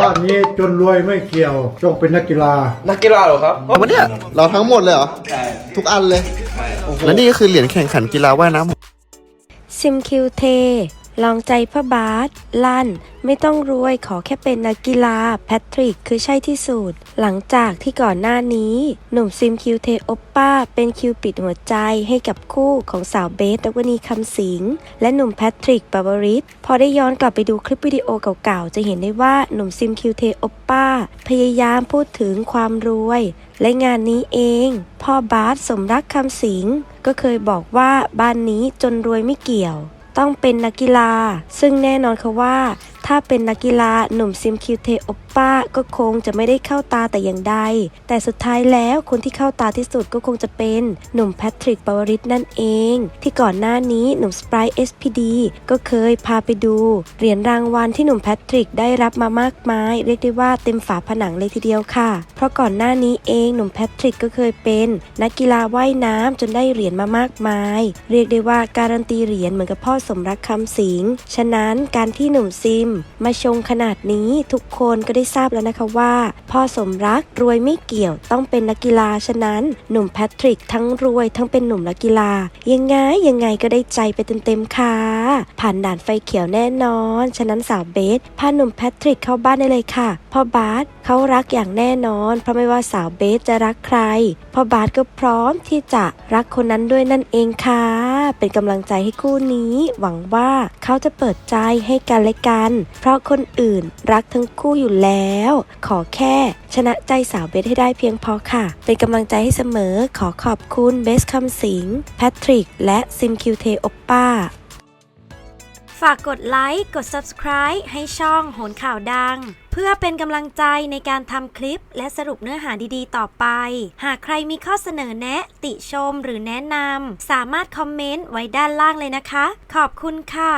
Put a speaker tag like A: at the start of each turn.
A: บ้านนี้จนรวยไม่เกี่ยวจงเป็นนักกีฬา
B: นักกีฬาเหรอครับ
C: วันเนี้ยเราทั้งหมดเลยเหรอ
B: ใช่
C: ทุกอันเลยและนี่ก็คือเหรียญแข่งขันกีฬาว่ายน้ำ
D: ซิมคิวเท ลองใจพ่อบาสลั่น ไม่ต้องรวยขอแค่เป็นนักกีฬา แพทริกคือใช่ที่สุด หลังจากที่ก่อนหน้านี้ หนุ่มซิมคิวเทโอปป้า เป็นคิวปิดหัวใจให้กับคู่ของสาวเบสนวนีคำสิง และหนุ่มแพทริกปาวริสพอได้ย้อนกลับไปดูคลิปวิดีโอเก่าๆ จะเห็นได้ว่าหนุ่มซิมคิวเทโอปป้า พยายามพูดถึงความรวย และงานนี้เอง พ่อบาสสมรักคำสิง ก็เคยบอกว่าบ้านนี้จนรวยไม่เกี่ยว ต้องเป็นนักกีฬา ซึ่งแน่นอนค่ะว่า ถ้าเป็นนักกีฬาหนุ่มซิมคิวเทโอปป้าก็คงจะไม่ได้เข้าตาแต่อย่างใด แต่สุดท้ายแล้วคนที่เข้าตาที่สุดก็คงจะเป็นหนุ่มแพทริกปาวริสนั่นเอง ที่ก่อนหน้านี้หนุ่มสปราย SPD ก็เคยพาไปดู เหรียญรางวัลที่หนุ่มแพทริกได้รับมามากมาย เรียกได้ว่าเต็มฝาผนังเลยทีเดียวค่ะ เพราะก่อนหน้านี้เองหนุ่มแพทริกก็เคยเป็นนักกีฬาว่ายน้ำจนได้เหรียญมามากมาย เรียกได้ว่าการันตีเหรียญเหมือนกับพ่อสมรักคำสิง ฉะนั้นการที่หนุ่มซิมมาชงขนาดนี้ทุกคนก็ได้ทราบแล้วนะคะว่า พ่อสมรักรวยไม่เกี่ยวต้องเป็นนักกีฬาฉะนั้น หนุ่มแพทริกทั้งรวยทั้งเป็นหนุ่มนักกีฬา ยังไงยังไงก็ได้ใจไปเต็มๆค่ะ ผ่านด่านไฟเขียวแน่นอน ฉะนั้นสาวเบสพาหนุ่มแพทริกเข้าบ้านได้เลยค่ะพ่อบาสเขารักอย่างแน่นอน เพราะไม่ว่าสาวเบสจะรักใครพ่อบาสก็พร้อมที่จะรักคนนั้นด้วยนั่นเองค่ะ เป็นกำลังใจให้คู่นี้ หวังว่าเขาจะเปิดใจให้กันและกัน เพราะคนอื่นรักทั้งคู่อยู่แล้ว ขอแค่ชนะใจสาวเบสให้ได้เพียงพอค่ะ เป็นกำลังใจให้เสมอขอขอบคุณเบสคำสิงแพทริก และซิมคิวเทโอปป้า ฝากกดไลค์ กด subscribe ให้ช่องโหนข่าวดัง พื่อเป็นกำลังใจในการทำคลิป และสรุปเนื้อหาดีๆ ต่อไป หากใครมีข้อเสนอแนะ ติชมหรือแนะนำสามารถคอมเมนต์ไว้ด้านล่างเลยนะคะ ขอบคุณค่ะ